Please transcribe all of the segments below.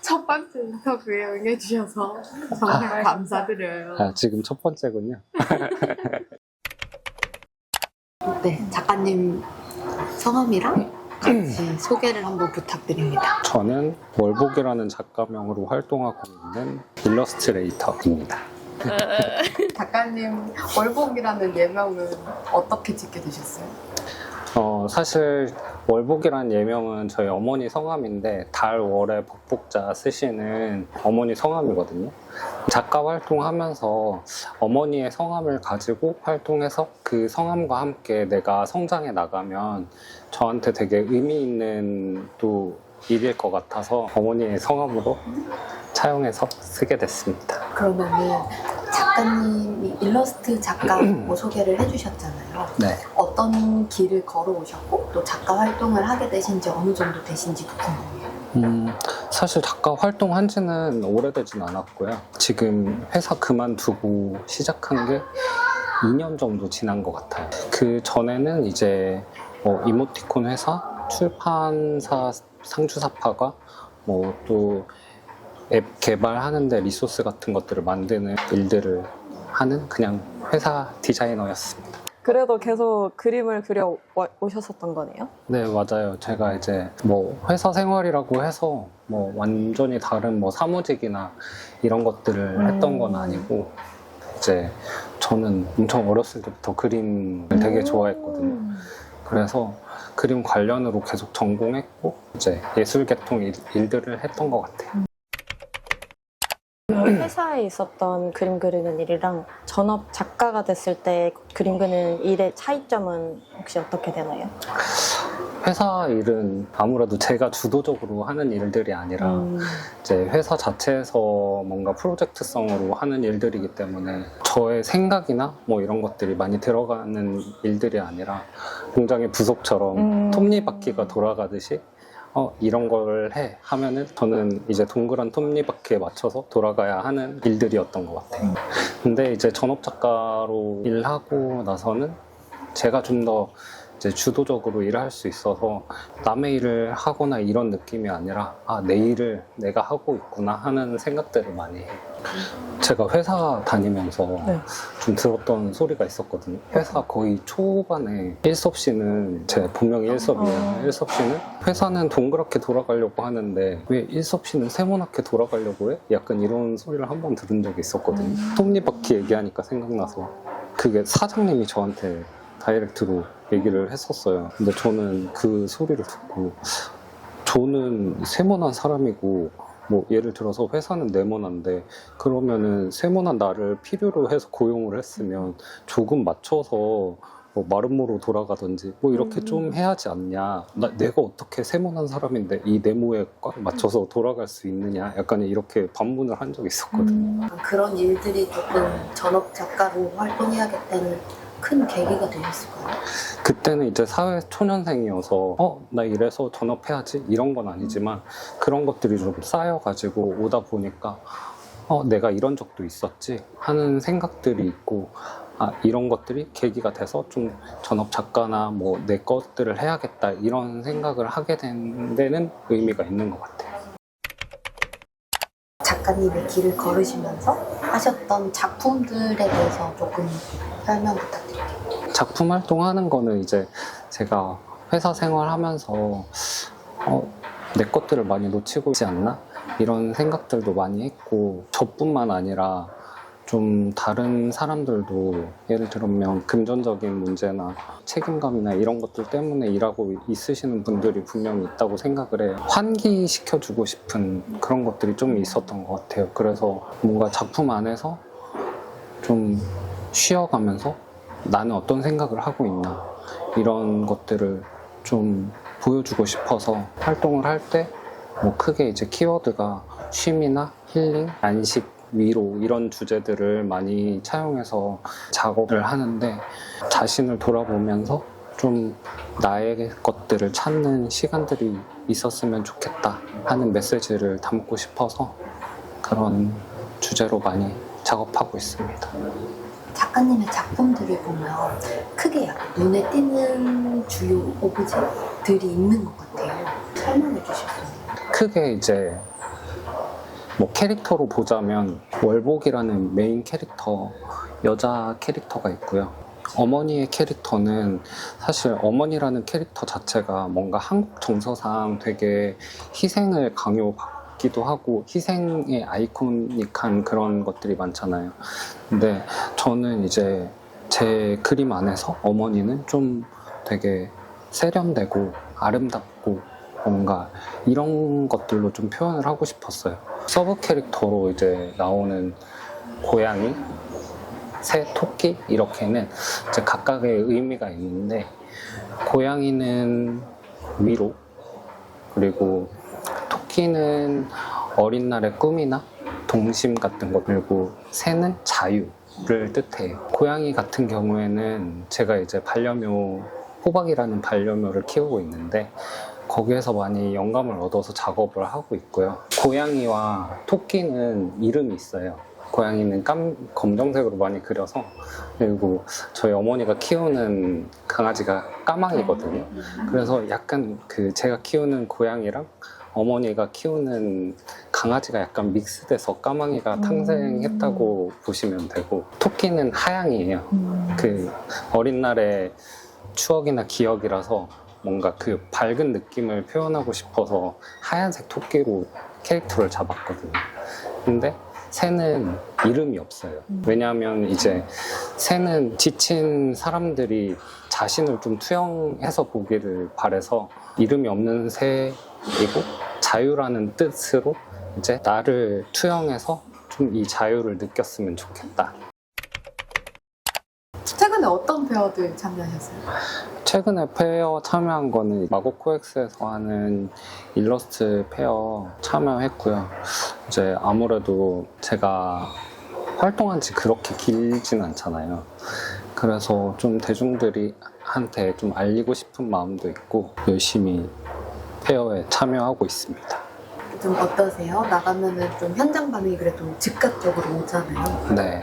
첫 번째 인터뷰에 응해주셔서 정말 감사드려요. 아, 지금 첫 번째군요. 네, 작가님 성함이랑 같이 소개를 한번 부탁드립니다. 저는 월복이라는 작가명으로 활동하고 있는 일러스트레이터입니다. 작가님 월복이라는 예명은 어떻게 짓게 되셨어요? 어, 사실 월복이라는 예명은 저희 어머니 성함인데 달, 월에 복복자 쓰시는 어머니 성함이거든요. 작가 활동하면서 어머니의 성함을 가지고 활동해서 그 성함과 함께 내가 성장해 나가면 저한테 되게 의미 있는 또 일일 것 같아서 어머니의 성함으로 차용해서 쓰게 됐습니다. 그러면은 작가님이 일러스트 작가 뭐 소개를 해주셨잖아요. 네. 어떤 길을 걸어오셨고 또 작가 활동을 하게 되신지 어느 정도 되신지도 궁금해요. 음, 사실 작가 활동한 지는 오래되진 않았고요. 지금 회사 그만두고 시작한 게 2년 정도 지난 것 같아요. 그 전에는 이제 뭐 이모티콘 회사, 출판사 상주사파가 뭐또 앱 개발하는데 리소스 같은 것들을 만드는 일들을 하는 그냥 회사 디자이너였습니다. 그래도 계속 그림을 그려 와- 오셨었던 거네요. 네, 맞아요. 제가 이제 뭐 회사 생활이라고 해서 뭐 완전히 다른 뭐 사무직이나 이런 것들을 했던 건 아니고 이제 저는 엄청 어렸을 때부터 그림을 되게 좋아했거든요. 그래서 그림 관련으로 계속 전공했고 이제 예술 계통 일, 일들을 했던 것 같아요. 회사에 있었던 그림 그리는 일이랑 전업 작가가 됐을 때 그림 그리는 일의 차이점은 혹시 어떻게 되나요? 회사 일은 아무래도 제가 주도적으로 하는 일들이 아니라 음, 이제 회사 자체에서 뭔가 프로젝트성으로 하는 일들이기 때문에 저의 생각이나 뭐 이런 것들이 많이 들어가는 일들이 아니라 굉장히 부속처럼 음. 톱니바퀴가 돌아가듯이 어 이런 걸 해 하면은 저는 이제 동그란 톱니바퀴에 맞춰서 돌아가야 하는 일들이었던 것 같아요. 근데 이제 전업 작가로 일하고 나서는 제가 좀더 이제 주도적으로 일을 할 수 있어서 남의 일을 하거나 이런 느낌이 아니라 아, 내 일을 내가 하고 있구나 하는 생각들을 많이 해요. 제가 회사 다니면서 네. 좀 들었던 소리가 있었거든요. 회사 거의 초반에 1섭 씨는 제 본명이 1섭이에요. 어. 1섭 씨는 회사는 동그랗게 돌아가려고 하는데 왜 1섭 씨는 세모나게 돌아가려고 해? 약간 이런 소리를 한 번 들은 적이 있었거든요. 음. 톱니바퀴 얘기하니까 생각나서 그게 사장님이 저한테 다이렉트로 얘기를 했었어요. 근데 저는 그 소리를 듣고 저는 세모난 사람이고 뭐 예를 들어서 회사는 네모난데 그러면은 세모난 나를 필요로 해서 고용을 했으면 조금 맞춰서 뭐 마름모로 돌아가든지 뭐 이렇게 음. 좀 해야지 않냐 나, 내가 어떻게 세모난 사람인데 이 네모에 꽉 맞춰서 돌아갈 수 있느냐 약간 이렇게 반문을 한 적이 있었거든요 음. 그런 일들이 조금 전업 작가로 활동해야겠다는 큰 계기가 되셨을까요? 그때는 이제 사회 초년생이어서 어 나 이래서 전업해야지 이런 건 아니지만 그런 것들이 좀 쌓여가지고 오다 보니까 어 내가 이런 적도 있었지 하는 생각들이 있고 아 이런 것들이 계기가 돼서 좀 전업 작가나 뭐 내 것들을 해야겠다 이런 생각을 하게 된 데는 의미가 있는 것 같아요. 작가님의 길을 걸으시면서 하셨던 작품들에 대해서 조금 설명 부탁드릴게요. 작품 활동하는 거는 이제 제가 회사 생활하면서 어, 내 것들을 많이 놓치고 있지 않나 이런 생각들도 많이 했고 저뿐만 아니라 좀 다른 사람들도 예를 들면 금전적인 문제나 책임감이나 이런 것들 때문에 일하고 있으시는 분들이 분명히 있다고 생각을 해요. 환기시켜주고 싶은 그런 것들이 좀 있었던 것 같아요. 그래서 뭔가 작품 안에서 좀 쉬어가면서 나는 어떤 생각을 하고 있나 이런 것들을 좀 보여주고 싶어서 활동을 할 때 뭐 크게 이제 키워드가 쉼이나 힐링, 안식, 위로 이런 주제들을 많이 차용해서 작업을 하는데 자신을 돌아보면서 좀 나의 것들을 찾는 시간들이 있었으면 좋겠다 하는 메시지를 담고 싶어서 그런 주제로 많이 작업하고 있습니다. 작가님의 작품들을 보면 크게 눈에 띄는 주요 오브제들이 있는 것 같아요. 설명해 주실 수 있나요? 크게 이제 뭐 캐릭터로 보자면 월복이라는 메인 캐릭터 여자 캐릭터가 있고요. 어머니의 캐릭터는 사실 어머니라는 캐릭터 자체가 뭔가 한국 정서상 되게 희생을 강요받 기도 하고 희생의 아이코닉한 그런 것들이 많잖아요. 근데 저는 이제 제 그림 안에서 어머니는 좀 되게 세련되고 아름답고 뭔가 이런 것들로 좀 표현을 하고 싶었어요. 서브 캐릭터로 이제 나오는 고양이, 새, 토끼 이렇게는 이제 각각의 의미가 있는데 고양이는 위로 그리고 토끼는 어린 날의 꿈이나 동심 같은 것 그리고 새는 자유를 뜻해요. 고양이 같은 경우에는 제가 이제 반려묘 호박이라는 반려묘를 키우고 있는데 거기에서 많이 영감을 얻어서 작업을 하고 있고요. 고양이와 토끼는 이름이 있어요. 고양이는 깜, 검정색으로 많이 그려서 그리고 저희 어머니가 키우는 강아지가 까망이거든요. 그래서 약간 그 제가 키우는 고양이랑 어머니가 키우는 강아지가 약간 믹스돼서 까망이가 탄생했다고 보시면 되고 토끼는 하양이에요. 그 어린 날의 추억이나 기억이라서 뭔가 그 밝은 느낌을 표현하고 싶어서 하얀색 토끼로 캐릭터를 잡았거든요. 근데 새는 이름이 없어요. 왜냐하면 이제 새는 지친 사람들이 자신을 좀 투영해서 보기를 바래서 이름이 없는 새이고 자유라는 뜻으로 이제 나를 투영해서 좀 이 자유를 느꼈으면 좋겠다. 최근에 어떤 페어들 참여하셨어요? 최근에 페어 참여한 거는 마곡 코엑스에서 하는 일러스트 페어 참여했고요. 이제 아무래도 제가 활동한 지 그렇게 길진 않잖아요. 그래서 좀 대중들이 한테 좀 알리고 싶은 마음도 있고 열심히 페어에 참여하고 있습니다. 좀 어떠세요? 나가면은 좀 현장 반응이 그래도 즉각적으로 오잖아요. 네.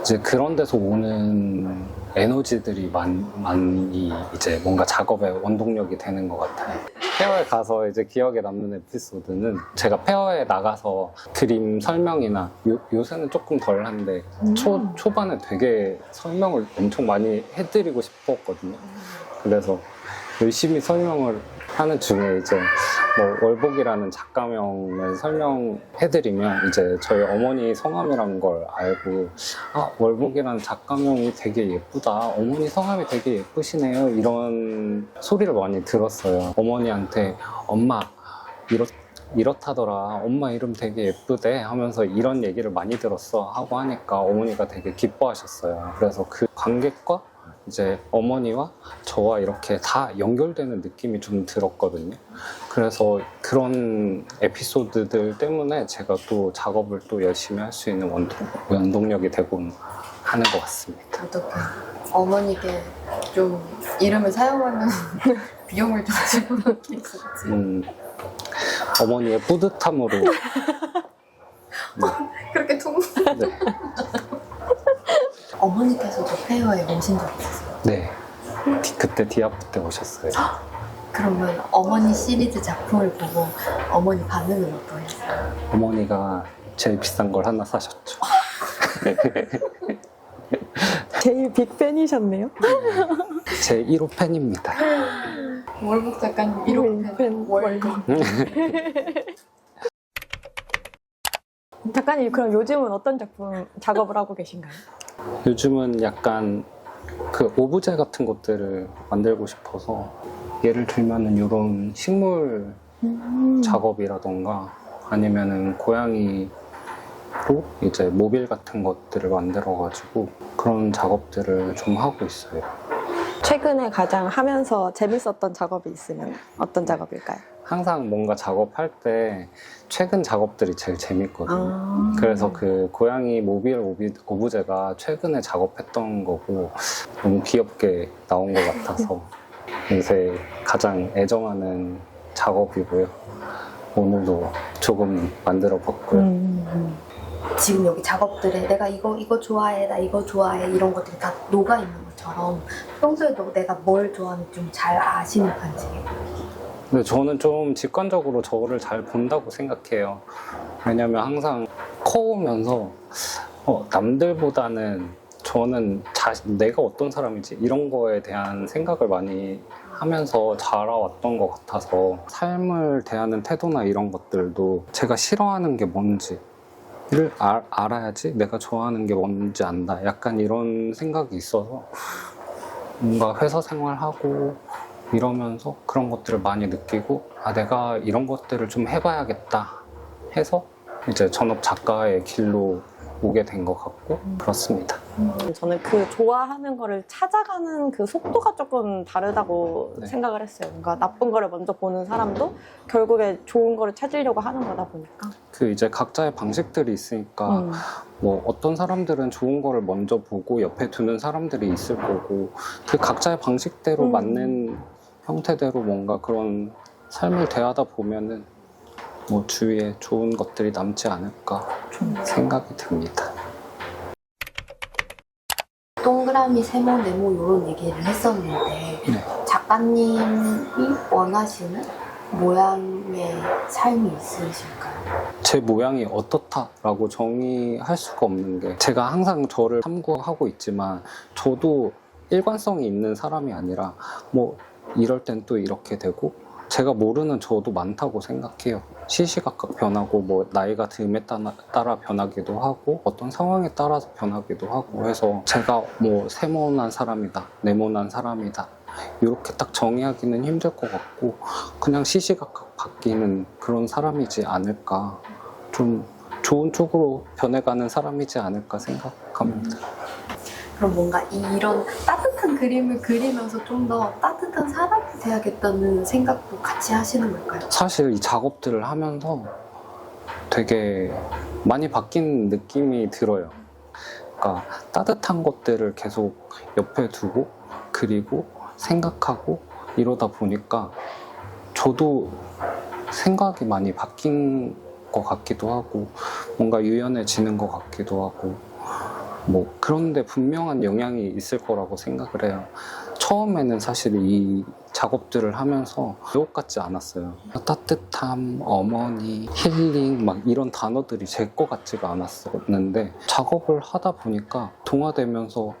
이제 그런 데서 오는 에너지들이 많, 많이 이제 뭔가 작업의 원동력이 되는 것 같아요. 페어에 가서 이제 기억에 남는 에피소드는 제가 페어에 나가서 그림 설명이나 요, 요새는 조금 덜 한데 초, 초반에 되게 설명을 엄청 많이 해드리고 싶었거든요. 그래서 열심히 설명을 하는 중에 이제 뭐 월복이라는 작가명을 설명해드리면 이제 저희 어머니 성함이란 걸 알고 아 월복이라는 작가명이 되게 예쁘다. 어머니 성함이 되게 예쁘시네요. 이런 소리를 많이 들었어요. 어머니한테 엄마 이렇 이렇다더라. 엄마 이름 되게 예쁘대 하면서 이런 얘기를 많이 들었어 하고 하니까 어머니가 되게 기뻐하셨어요. 그래서 그 관객과 이제 어머니와 저와 이렇게 다 연결되는 느낌이 좀 들었거든요. 그래서 그런 에피소드들 때문에 제가 또 작업을 또 열심히 할 수 있는 원동, 원동력이 되고 하는 것 같습니다. 어떻게 어머니께 좀 이름을 사용하는 비용을 좀 지불하게 있었지. 음, 어머니의 뿌듯함으로 네, 그렇게 퉁. 네, 어머니께서도 페어에 오신 적 있으세요? 네. 디- 그때 디아프 때 오셨어요. 그러면 어머니 시리즈 작품을 보고 어머니 반응은 어떠셨어요? 어머니가 제일 비싼 걸 하나 사셨죠. 제일 빅팬이셨네요. 제 1호 팬입니다. 월복 작가님 음, 이렇게 팬, 월복. 작가님 그럼 요즘은 어떤 작품 작업을 하고 계신가요? 요즘은 약간 그 오브제 같은 것들을 만들고 싶어서 예를 들면은 이런 식물 작업이라던가 아니면은 고양이로 이제 모빌 같은 것들을 만들어가지고 그런 작업들을 좀 하고 있어요. 최근에 가장 하면서 재밌었던 작업이 있으면 어떤 작업일까요? 항상 뭔가 작업할 때 최근 작업들이 제일 재밌거든요. 아. 그래서 그 고양이 모빌 오비, 오브제가 최근에 작업했던 거고 너무 귀엽게 나온 것 같아서 요새 가장 애정하는 작업이고요. 오늘도 조금 만들어 봤고요. 음. 지금 여기 작업들에 내가 이거 이거 좋아해 나 이거 좋아해 이런 것들이 다 녹아 있는 것처럼 평소에도 내가 뭘 좋아하는지 좀 잘 아시는 편이에요. 근데 저는 좀 직관적으로 저를 잘 본다고 생각해요. 왜냐면 항상 커오면서 어, 남들보다는 저는 자, 내가 어떤 사람이지 이런 거에 대한 생각을 많이 하면서 자라왔던 것 같아서 삶을 대하는 태도나 이런 것들도 제가 싫어하는 게 뭔지 를 알, 알아야지 내가 좋아하는 게 뭔지 안다. 약간 이런 생각이 있어서 뭔가 회사 생활하고 이러면서 그런 것들을 많이 느끼고 아 내가 이런 것들을 좀 해봐야겠다 해서 이제 전업 작가의 길로 오게 된 것 같고 그렇습니다. 저는 그 좋아하는 거를 찾아가는 그 속도가 조금 다르다고 네. 생각을 했어요. 뭔가 나쁜 거를 먼저 보는 사람도 결국에 좋은 거를 찾으려고 하는 거다 보니까. 그 이제 각자의 방식들이 있으니까 음. 뭐 어떤 사람들은 좋은 거를 먼저 보고 옆에 두는 사람들이 있을 거고 그 각자의 방식대로 음. 맞는 형태대로 뭔가 그런 삶을 대하다 보면은 뭐 주위에 좋은 것들이 남지 않을까 생각이 듭니다. 동그라미, 세모, 네모 이런 얘기를 했었는데 네. 작가님이 원하시는 모양의 삶이 있으실까요? 제 모양이 어떻다라고 정의할 수가 없는 게 제가 항상 저를 탐구하고 있지만 저도 일관성이 있는 사람이 아니라 뭐 이럴 땐 또 이렇게 되고 제가 모르는 저도 많다고 생각해요. 시시각각 변하고 뭐 나이가 듦에 따라, 변하기도 하고 어떤 상황에 따라서 변하기도 하고 해서 제가 뭐 세모난 사람이다, 네모난 사람이다 이렇게 딱 정의하기는 힘들 것 같고 그냥 시시각각 바뀌는 그런 사람이지 않을까 좀 좋은 쪽으로 변해가는 사람이지 않을까 생각합니다. 그럼 뭔가 이런 따뜻한 그림을 그리면서 좀 더 따뜻한 사람이 돼야겠다는 생각도 같이 하시는 걸까요? 사실 이 작업들을 하면서 되게 많이 바뀐 느낌이 들어요. 그러니까 따뜻한 것들을 계속 옆에 두고 그리고 생각하고 이러다 보니까 저도 생각이 많이 바뀐 것 같기도 하고 뭔가 유연해지는 것 같기도 하고 뭐 그런데 분명한 영향이 있을 거라고 생각을 해요. 처음에는 사실 이 작업들을 하면서 외국 같지 않았어요. 따뜻함, 어머니, 힐링 막 이런 단어들이 제 거 같지가 않았었는데 작업을 하다 보니까 동화되면서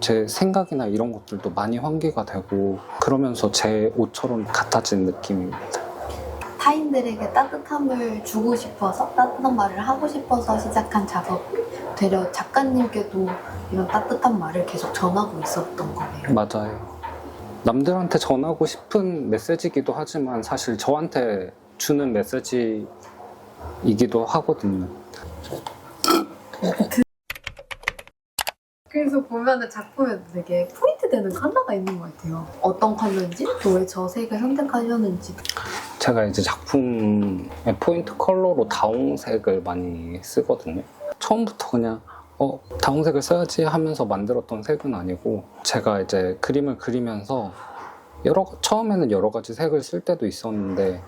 제 생각이나 이런 것들도 많이 환기가 되고 그러면서 제 옷처럼 같아진 느낌입니다. 타인들에게 따뜻함을 주고 싶어서 따뜻한 말을 하고 싶어서 시작한 작업 되려 작가님께도 이런 따뜻한 말을 계속 전하고 있었던 거네요. 맞아요. 남들한테 전하고 싶은 메시지이기도 하지만 사실 저한테 주는 메시지이기도 하거든요. 그래서 보면은 작품에도 되게 포인트 되는 컬러가 있는 것 같아요. 어떤 컬러인지, 또 왜 저 색을 선택하셨는지. 제가 이제 작품의 포인트 컬러로 다홍색을 많이 쓰거든요. 처음부터 그냥 어 다홍색을 써야지 하면서 만들었던 색은 아니고 제가 이제 그림을 그리면서 여러 처음에는 여러 가지 색을 쓸 때도 있었는데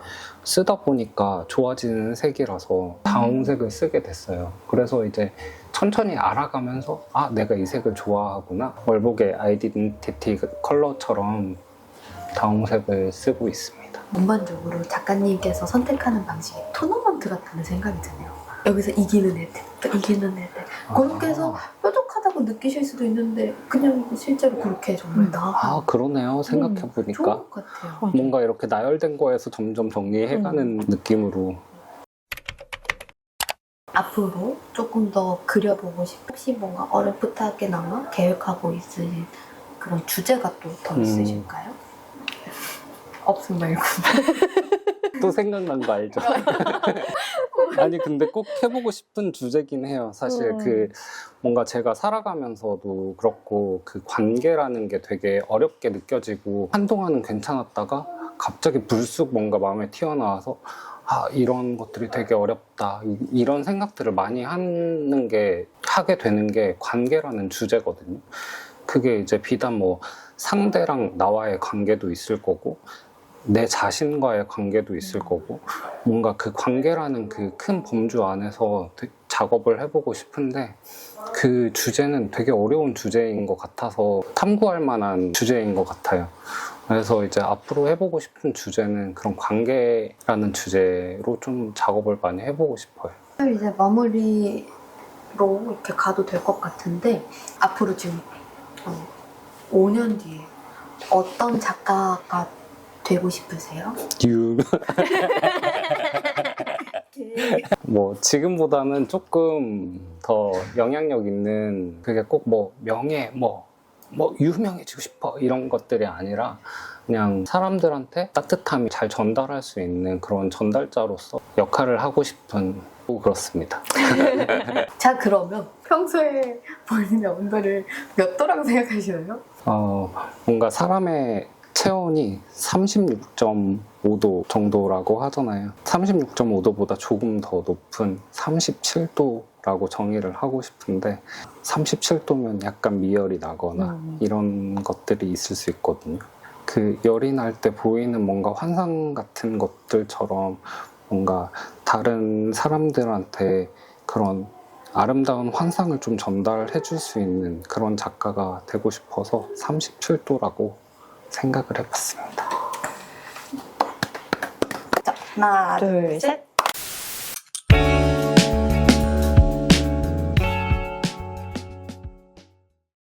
쓰다 보니까 좋아지는 색이라서 다홍색을 쓰게 됐어요. 그래서 이제 천천히 알아가면서 아 내가 이 색을 좋아하구나 월복의 아이덴티티 컬러처럼 다홍색을 쓰고 있습니다. 전반적으로 작가님께서 선택하는 방식이 토너먼트 같다는 생각이 드네요. 여기서 이기는 애들, 또 이기는 애들. 그렇게 해서 뾰족하다고 느끼실 수도 있는데 그냥 실제로 그렇게 정말 나 아 그러네요. 생각해 좋은 보니까. 것 같아요. 뭔가 이렇게 나열된 거에서 점점 정리해가는 느낌으로. 앞으로 조금 더 그려보고 싶 혹시 뭔가 어렴풋하게나마 계획하고 있으신 그런 주제가 또 더 음. 있으실까요? 없음 말고 또 생각난 거 알죠? 아니 근데 꼭 해보고 싶은 주제긴 해요. 사실 음. 그 뭔가 제가 살아가면서도 그렇고 그 관계라는 게 되게 어렵게 느껴지고 한동안은 괜찮았다가 갑자기 불쑥 뭔가 마음에 튀어나와서 아 이런 것들이 되게 어렵다 이- 이런 생각들을 많이 하는 게 하게 되는 게 관계라는 주제거든요. 그게 이제 비단 뭐 상대랑 나와의 관계도 있을 거고 내 자신과의 관계도 있을 거고 뭔가 그 관계라는 그 큰 범주 안에서 되- 작업을 해보고 싶은데 그 주제는 되게 어려운 주제인 것 같아서 탐구할 만한 주제인 것 같아요. 그래서 이제 앞으로 해보고 싶은 주제는 그런 관계라는 주제로 좀 작업을 많이 해보고 싶어요. 이제 마무리로 이렇게 가도 될 것 같은데 앞으로 지금 어, 5년 뒤에 어떤 작가가 되고 싶으세요? 유. 뭐 지금보다는 조금 더 영향력 있는 그게 꼭 뭐 명예 뭐뭐 유명해지고 싶어 이런 것들이 아니라 그냥 사람들한테 따뜻함이 잘 전달할 수 있는 그런 전달자로서 역할을 하고 싶은 그렇습니다. 자 그러면 평소에 본인의 온도를 몇 도라고 생각하시나요? 어, 뭔가 사람의 체온이 36.5도 정도라고 하잖아요. 36.5도보다 조금 더 높은 37도라고 정의를 하고 싶은데 37도면 약간 미열이 나거나 음. 이런 것들이 있을 수 있거든요. 그 열이 날 때 보이는 뭔가 환상 같은 것들처럼 뭔가 다른 사람들한테 그런 아름다운 환상을 좀 전달해 줄 수 있는 그런 작가가 되고 싶어서 37도라고 생각을 해봤습니다. 자 하나 둘, 셋.